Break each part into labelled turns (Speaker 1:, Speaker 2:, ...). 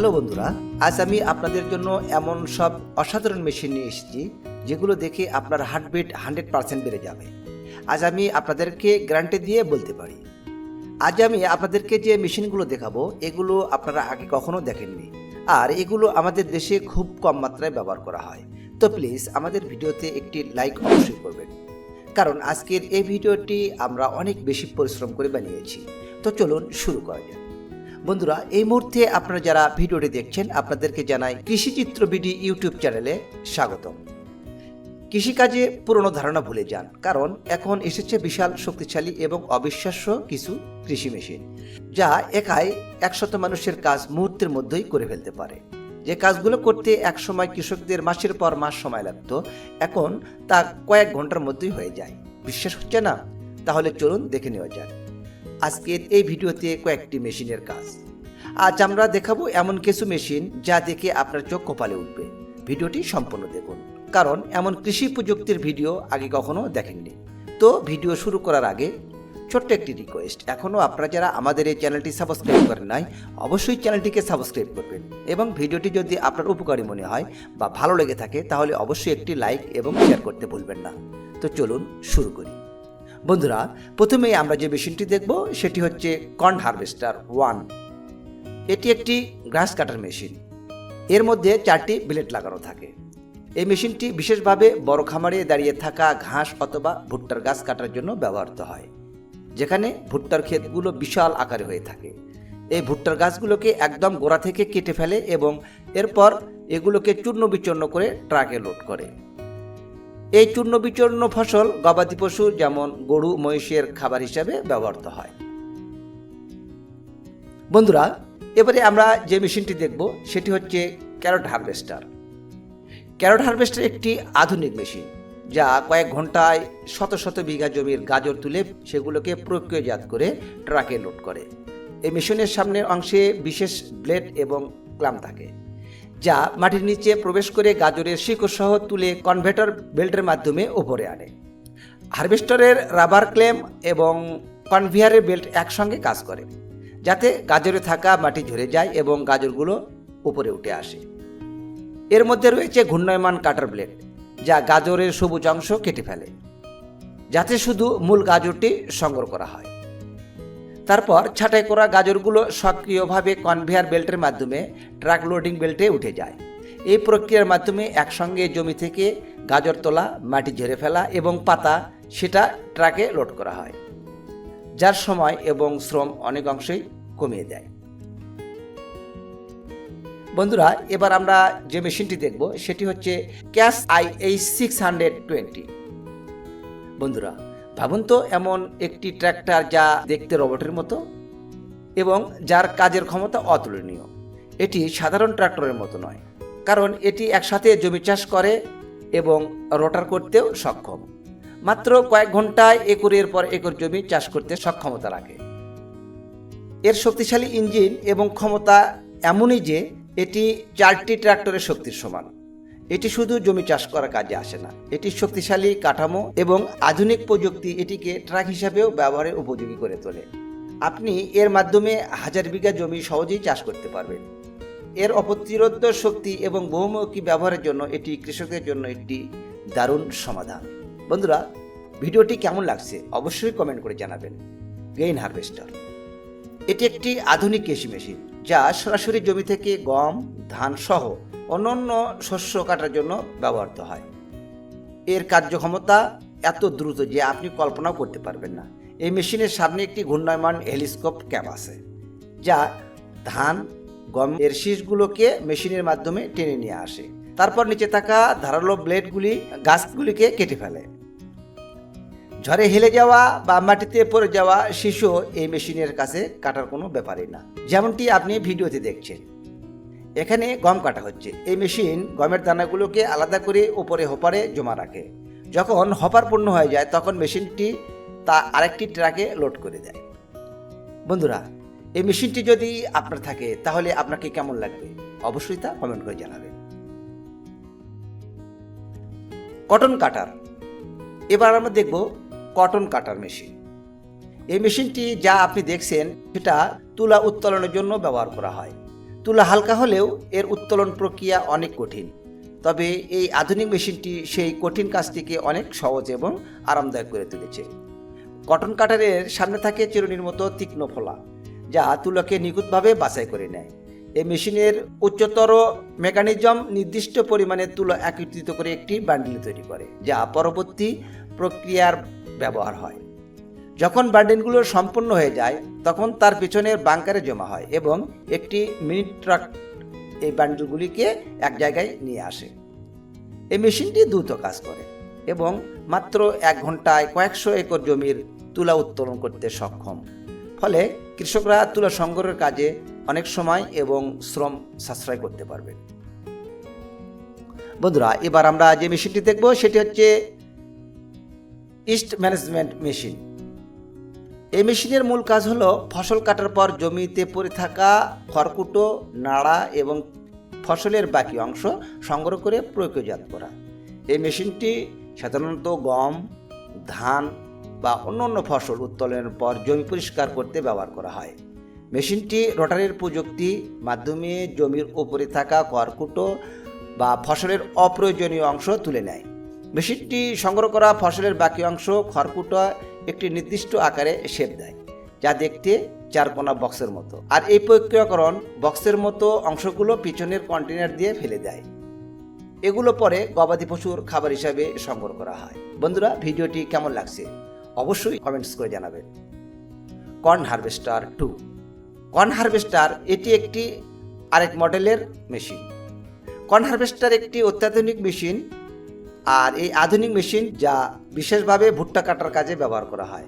Speaker 1: Hello বন্ধুরা, আজ আমি আপনাদের জন্য এমন সব অসাধারণ মেশিন নিয়ে এসেছি, যেগুলো দেখে আপনার হার্টবিট হান্ড্রেড পার্সেন্ট বেড়ে যাবে। আজ আমি আপনাদেরকে গ্যারান্টি দিয়ে বলতে পারি। আজ আমি আপনাদেরকে যে মেশিনগুলো দেখাবো, এগুলো আপনারা আগে কখনো দেখেননি। আর এগুলো আমাদের দেশে খুব কম মাত্রায় ব্যবহার করা হয়। তো প্লিজ আমাদের ভিডিওতে একটি লাইক অবশ্যই করবেন। কারণ আজকের এই ভিডিওটি আমরা অনেক বেশি পরিশ্রম করে বানিয়েছি। তো চলুন শুরু করা যাক। বন্ধুরা, এই মুহূর্তে আপনারা যারা ভিডিওটি দেখছেন, আপনাদেরকে জানাই কৃষিচিত্র বিডি ইউটিউব চ্যানেলে স্বাগতম। কৃষিকাজে পুরনো ধারণা ভুলে যান, কারণ এখন এসেছে বিশাল শক্তিশালী এবং অবিশ্বাস্য কিছু কৃষি মেশিন, যা একাই একশত মানুষের কাজ মুহূর্তের মধ্যেই করে ফেলতে পারে। যে কাজগুলো করতে একসময় কৃষকদের মাসের পর মাস সময় লাগতো, এখন তা কয়েক ঘণ্টার মধ্যেই হয়ে যায়। বিশ্বাস হচ্ছে না? তাহলে চলুন দেখে নেওয়া যাক। আজকের এই ভিডিওতে কয়েকটি মেশিনের কাজ। আজ আমরা দেখাবো এমন কিছু মেশিন যা দেখে আপনার চোখ কপালে উঠবে। ভিডিওটি সম্পূর্ণ দেখুন, কারণ এমন কৃষি প্রযুক্তির ভিডিও আগে কখনো দেখেননি। তো ভিডিও শুরু করার আগে ছোট্ট একটি রিকোয়েস্ট এখনও আপনারা যারা আমাদের এই চ্যানেলটি সাবস্ক্রাইব করেন নাই, অবশ্যই চ্যানেলটিকে সাবস্ক্রাইব করবেন এবং ভিডিওটি যদি আপনার উপকারী মনে হয় বা ভালো লেগে থাকে, তাহলে অবশ্যই একটি লাইক এবং শেয়ার করতে ভুলবেন না। তো চলুন শুরু করি। বন্ধুরা, প্রথমেই আমরা যে মেশিনটি দেখব, সেটি হচ্ছে কর্ন হারভেস্টার ওয়ান। এটি একটি গ্রাস কাটার মেশিন। এর মধ্যে চারটি ব্লেড লাগানো থাকে। এই মেশিনটি বিশেষভাবে বড় খামারে দাঁড়িয়ে থাকা ঘাস অথবা ভুট্টার গাছ কাটার জন্য ব্যবহৃত হয়, যেখানে ভুট্টার ক্ষেতগুলো বিশাল আকারে হয়ে থাকে। এই ভুট্টার গাছগুলোকে একদম গোড়া থেকে কেটে ফেলে এবং এরপর এগুলোকে চূর্ণ বিচূর্ণ করে ট্রাকে লোড করে। এই চূর্ণ বিচূর্ণ ফসল গবাদি পশু, যেমন গরু, মহিষের খাবার হিসাবে ব্যবহৃত হয়। বন্ধুরা, এবারে আমরা যে মেশিনটি দেখব, সেটি হচ্ছে ক্যারট হারভেস্টার। ক্যারট হারভেস্টার একটি আধুনিক মেশিন, যা কয়েক ঘন্টায় শত শত বিঘা জমির গাজর তুলে সেগুলোকে প্রক্রিয়াজাত করে ট্রাকে লোড করে। এই মেশিনের সামনের অংশে বিশেষ ব্লেড এবং ক্লাম থাকে। যা মাটির নিচে প্রবেশ করে গাজরের শিকড় সহ তুলে কনভেটর বেল্টের মাধ্যমে উপরে আনে। হারভেস্টারের রাবার ক্লেম এবং কনভিয়ারের বেল্ট একসঙ্গে কাজ করে, যাতে গাজরে থাকা মাটি ঝরে যায় এবং গাজরগুলো উপরে উঠে আসে। এর মধ্যে রয়েছে ঘূর্ণয়মান কাটার ব্লেড যা গাজরের সবুজ অংশ কেটে ফেলে, যাতে শুধু মূল গাজরটি সংগ্রহ করা হয়। তারপর ছাঁটাই করা গাজরগুলো সক্রিয়ভাবে কনভেয়ার বেল্টের মাধ্যমে ট্রাক লোডিং বেল্টে উঠে যায়। এই প্রক্রিয়ার মাধ্যমে একসঙ্গে জমি থেকে গাজর তোলা, মাটি ঝেড়ে ফেলা এবং পাতা সেটা ট্রাকে লোড করা হয়, যার সময় এবং শ্রম অনেক অংশেই কমিয়ে দেয়। বন্ধুরা, এবার আমরা যে মেশিনটি দেখব, সেটি হচ্ছে Case I H six hundred twenty. বন্ধুরা ভাবুন তো, এমন একটি ট্র্যাক্টর যা দেখতে রোবটের মতো এবং যার কাজের ক্ষমতা অতুলনীয়। এটি সাধারণ ট্র্যাক্টরের মতো নয়, কারণ এটি একসাথে জমি চাষ করে এবং রোটার করতেও সক্ষম। মাত্র কয়েক ঘন্টায় একরের পর একর জমি চাষ করতে সক্ষমতা রাখে। এর শক্তিশালী ইঞ্জিন এবং ক্ষমতা এমনই যে, এটি চারটি ট্র্যাক্টরের শক্তির সমান। এটি শুধু জমি চাষ করার কাজে আসে না, এটি শক্তিশালী কাঠামো এবং আধুনিক প্রযুক্তি এটিকে ট্রাক হিসাবেও ব্যবহারের উপযোগী করে তোলে। আপনি এর মাধ্যমে হাজার বিঘা জমি সহজেই চাষ করতে পারবেন। এর অপ্রতিরোধ শক্তি এবং বহুমুখী ব্যবহারের জন্য এটি কৃষকের জন্য একটি দারুণ সমাধান। বন্ধুরা, ভিডিওটি কেমন লাগছে অবশ্যই কমেন্ট করে জানাবেন। গেইন হারভেস্টার এটি একটি আধুনিক কৃষি মেশিন। যা সরাসরি জমি থেকে গম, ধান সহ অন্যান্য শস্য কাটার জন্য ব্যবহৃত হয়। এর কার্যক্ষমতা এত দ্রুত যে আপনি কল্পনাও করতে পারবেন না। এই মেশিনের সামনে একটি ঘূর্ণায়মান হেলিস্কোপ ক্যাপ আছে, যা ধান, গম এর শীষগুলোকে মেশিনের মাধ্যমে টেনে নিয়ে আসে। তারপর নিচে থাকা ধারালো ব্লেডগুলি, গাছগুলিকে কেটে ফেলে। ঝড়ে হেলে যাওয়া বা মাটিতে পড়ে যাওয়া শিশু এই মেশিনের কাছে কাটার কোনো ব্যাপারই না। যেমনটি আপনি ভিডিওতে দেখছেন। এখানে গম কাটা হচ্ছে। এই মেশিন গমের দানাগুলোকে আলাদা করে ওপরে হপারে জমা রাখে। যখন হপার পূর্ণ হয়ে যায়, তখন মেশিনটি তা আরেকটি ট্রাকে লোড করে দেয়। বন্ধুরা, এই মেশিনটি যদি আপনার থাকে, তাহলে আপনাকে কেমন লাগবে? অবশ্যই তা কমেন্ট করে জানাবেন। Cotton cutter. এবার আমরা দেখব কটন কাটার মেশিন। এই মেশিনটি যা আপনি দেখছেন, সেটা তুলা উত্তোলনের জন্য ব্যবহার করা হয়। তুলা হালকা হলেও এর উত্তোলন প্রক্রিয়া অনেক কঠিন। তবে এই আধুনিক মেশিনটি সেই কঠিন কাজটিকে অনেক সহজ এবং আরামদায়ক করে তুলেছে। কটন কাটারের সামনে থাকে চিরুনির মতো তীক্ষ্ণ ফোলা, যা তুলাকে নিখুঁতভাবে বাছাই করে নেয়। এই মেশিনের উচ্চতর মেকানিজম নির্দিষ্ট পরিমাণে তুলা একত্রিত করে একটি বান্ডিল তৈরি করে, যা পরবর্তী প্রক্রিয়ার ব্যবহার হয়। যখন বান্ডিলগুলো সম্পূর্ণ হয়ে যায়, তখন তার পিছনের বাংকারে জমা হয় এবং একটি মিনি ট্রাক এই বান্ডিলগুলিকে এক জায়গায় নিয়ে আসে। এই মেশিনটি দ্রুত কাজ করে এবং মাত্র এক ঘন্টায় কয়েকশো একর জমির তুলা উত্তোলন করতে সক্ষম। ফলে কৃষকরা তুলা সংগ্রহের কাজে অনেক সময় এবং শ্রম সাশ্রয় করতে পারবে বন্ধুরা, এবার আমরা যে মেশিনটি দেখব, সেটি হচ্ছে ইস্ট ম্যানেজমেন্ট মেশিন। এই মেশিনের মূল কাজ হলো ফসল কাটার পর জমিতে পড়ে থাকা খড়কুটো, নাড়া এবং ফসলের বাকি অংশ সংগ্রহ করে প্রয়োগজাত করা। এই মেশিনটি সাধারণত গম, ধান বা অন্য অন্য ফসল উত্তোলনের পর জমি পরিষ্কার করতে ব্যবহার করা হয়। মেশিনটি রোটারের প্রযুক্তি মাধ্যমে জমির উপরে থাকা খড়কুটো বা ফসলের অপ্রয়োজনীয় অংশ তুলে নেয়। মেশিনটি সংগ্রহ করা ফসলের বাকি অংশ খড়কুটা একটি নির্দিষ্ট আকারে শেপ দেয়, যা দেখতে চারকোনা বক্সের মতো। আর এই প্রক্রিয়াকরণ বক্সের মতো অংশগুলো পিছনের কন্টেনার দিয়ে ফেলে দেয়। এগুলো পরে গবাদি পশুর খাবার হিসাবে সংগ্রহ করা হয়। বন্ধুরা, ভিডিওটি কেমন লাগছে অবশ্যই কমেন্টস করে জানাবেন। Corn harvester two. Corn harvester, এটি একটি আরেক মডেলের মেশিন। কর্ন হারভেস্টার একটি অত্যাধুনিক মেশিন আর এই আধুনিক মেশিন যা বিশেষভাবে ভুট্টা কাটার কাজে ব্যবহার করা হয়।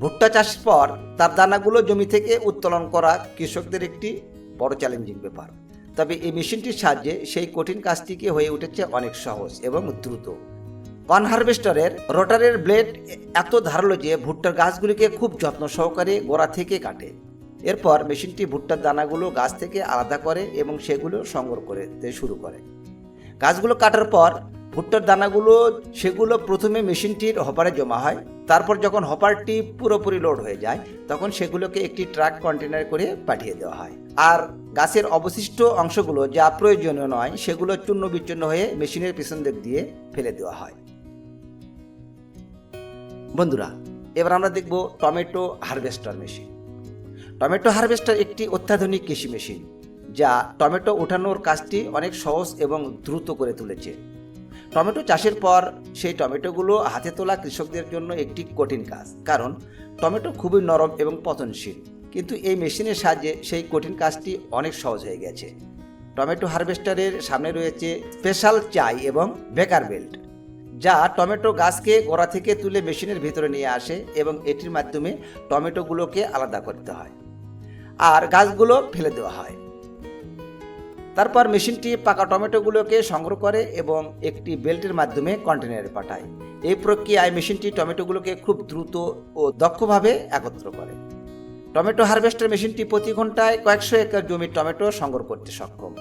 Speaker 1: ভুট্টা চাষের পর তার দানাগুলো জমি থেকে উত্তোলন করা কৃষকদের একটি বড় চ্যালেঞ্জিং ব্যাপার। তবে এই মেশিনটির সাহায্যে সেই কঠিন কাজটিকে হয়ে উঠেছে অনেক সহজ এবং দ্রুত। কর্ন হারভেস্টারের রোটারের ব্লেড এত ধারালো যে ভুট্টার গাছগুলিকে খুব যত্ন সহকারে গোড়া থেকে কাটে। এরপর মেশিনটি ভুট্টার দানাগুলো গাছ থেকে আলাদা করে এবং সেগুলো সংগ্রহ করতে শুরু করে। গাছগুলো কাটার পর ভুট্টার দানাগুলো, সেগুলো প্রথমে মেশিনটির হপারে জমা হয়। তারপর যখন হপারটি পুরোপুরি লোড হয়ে যায়, তখন সেগুলোকে একটি ট্রাক কন্টেনার করে পাঠিয়ে দেওয়া হয়। আর গাছের অবশিষ্ট অংশগুলো যা প্রয়োজনীয় নয়, সেগুলো চূর্ণ বিচ্ছিন্ন হয়ে মেশিনের পিছন দিক দিয়ে ফেলে দেওয়া হয়। বন্ধুরা, এবার আমরা দেখব tomato harvester machine. Tomato harvester একটি অত্যাধুনিক কৃষি মেশিন, যা টমেটো ওঠানোর কাজটি অনেক সহজ এবং দ্রুত করে তুলেছে। টমেটো চাষের পর সেই টমেটোগুলো হাতে তোলা কৃষকদের জন্য একটি কঠিন কাজ। কারণ টমেটো খুবই নরম এবং পতনশীল কিন্তু এই মেশিনের সাহায্যে সেই কঠিন কাজটি অনেক সহজ হয়ে গেছে। টমেটো হারভেস্টারের সামনে রয়েছে স্পেশাল চাই এবং বেকার বেল্ট, যা টমেটো গাছকে গোড়া থেকে তুলে মেশিনের ভিতরে নিয়ে আসে এবং এটির মাধ্যমে টমেটোগুলোকে আলাদা করতে হয়। আর গাছগুলো ফেলে দেওয়া হয়। তারপর মেশিনটি পাকা টমেটোগুলোকে সংগ্রহ করে এবং একটি বেল্টের মাধ্যমে কন্টেনারে পাঠায়। এই প্রক্রিয়ায় মেশিনটি টমেটোগুলোকে খুব দ্রুত ও দক্ষভাবে একত্র করে। টমেটো হারভেস্টার মেশিনটি প্রতি ঘন্টায় কয়েকশো একর জমির টমেটো সংগ্রহ করতে সক্ষম।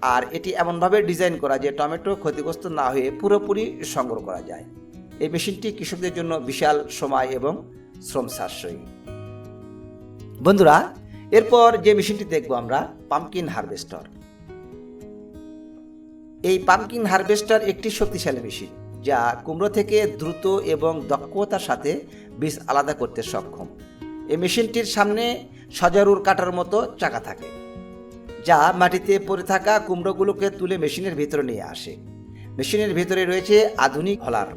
Speaker 1: আর এটি এমনভাবে ডিজাইন করা যে টমেটো ক্ষতিগ্রস্ত না হয়ে পুরোপুরি সংগ্রহ করা যায়। এই মেশিনটি কৃষকদের জন্য বিশাল সময় এবং শ্রম সাশ্রয়ী। বন্ধুরা, এরপর যে মেশিনটি দেখব আমরা পাম্পকিন হারভেস্টার এই পাম্পকিন হারভেস্টার একটি শক্তিশালী মেশিন যা কুমড়ো থেকে দ্রুত এবং দক্ষতার সাথে বীজ আলাদা করতে সক্ষম। এই মেশিনটির সামনে সজারুর কাটার মতো চাকা থাকে, যা মাটিতে পড়ে থাকা কুমড়োগুলোকে তুলে মেশিনের ভিতরে নিয়ে আসে। মেশিনের ভিতরে রয়েছে আধুনিক হলার,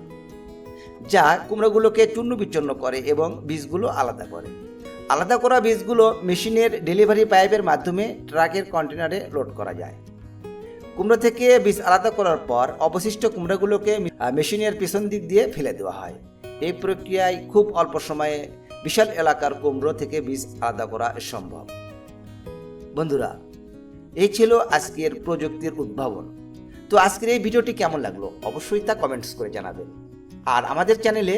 Speaker 1: যা কুমড়োগুলোকে চূর্ণ বিচ্ছন্ন করে এবং বীজগুলো আলাদা করে। আলাদা করা বীজগুলো মেশিনের ডেলিভারি পাইপের মাধ্যমে ট্রাকের কন্টেনারে লোড করা যায়। কুমড়ো থেকে বীজ আলাদা করার পর অবশিষ্ট কুমড়োগুলোকে মেশিনের পিছন দিক দিয়ে ফেলে দেওয়া হয়। এই প্রক্রিয়ায় খুব অল্প সময়ে বিশাল এলাকার কুমড়ো থেকে বীজ আলাদা করা সম্ভব। বন্ধুরা, এই ছিল আজকের প্রযুক্তির উদ্ভাবন। তো আজকের এই ভিডিওটি কেমন লাগল অবশ্যই তা কমেন্টস করে জানাবেন। আর আমাদের চ্যানেলে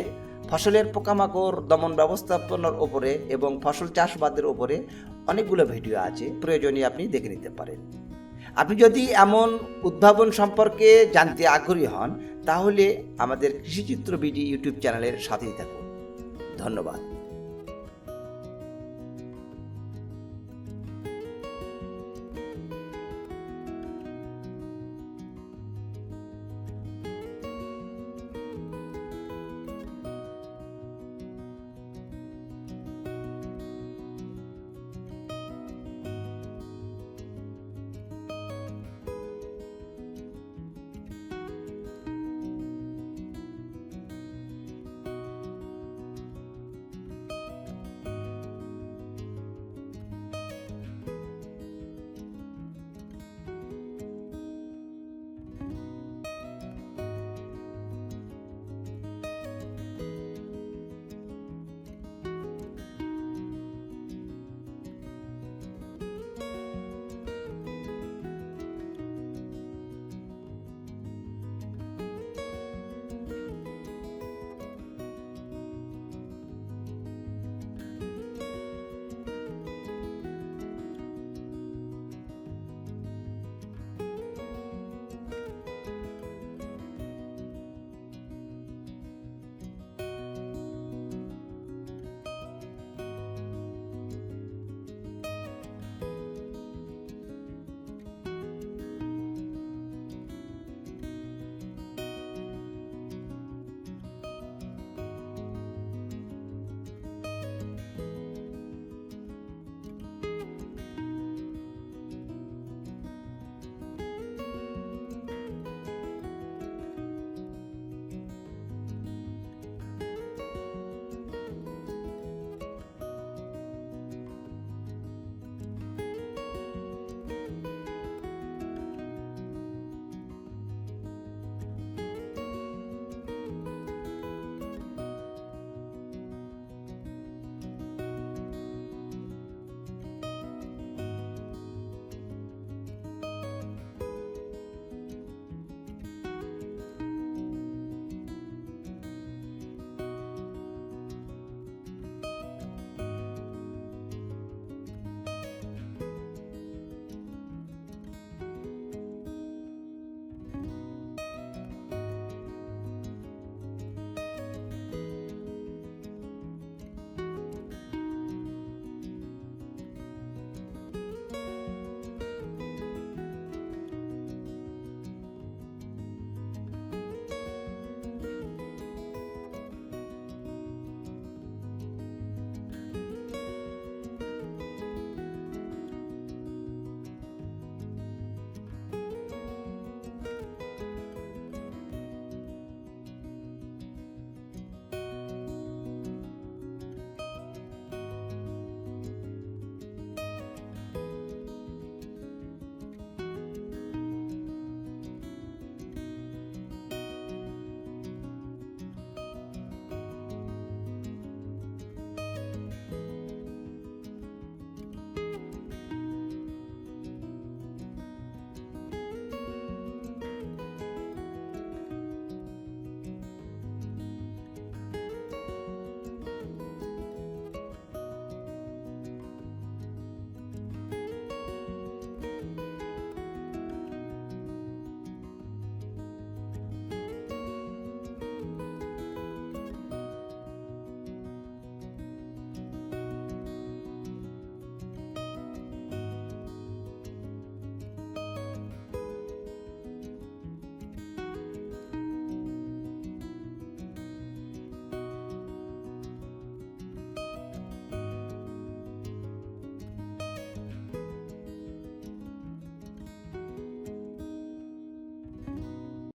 Speaker 1: ফসলের পোকামাকড় দমন ব্যবস্থাপনার ওপরে এবং ফসল চাষবাদের ওপরে অনেকগুলো ভিডিও আছে প্রয়োজনীয় আপনি দেখে নিতে পারেন। আপনি যদি এমন উদ্ভাবন সম্পর্কে জানতে আগ্রহী হন, তাহলে আমাদের কৃষিচিত্র বিডি ইউটিউব চ্যানেলের সাথেই থাকুন। ধন্যবাদ।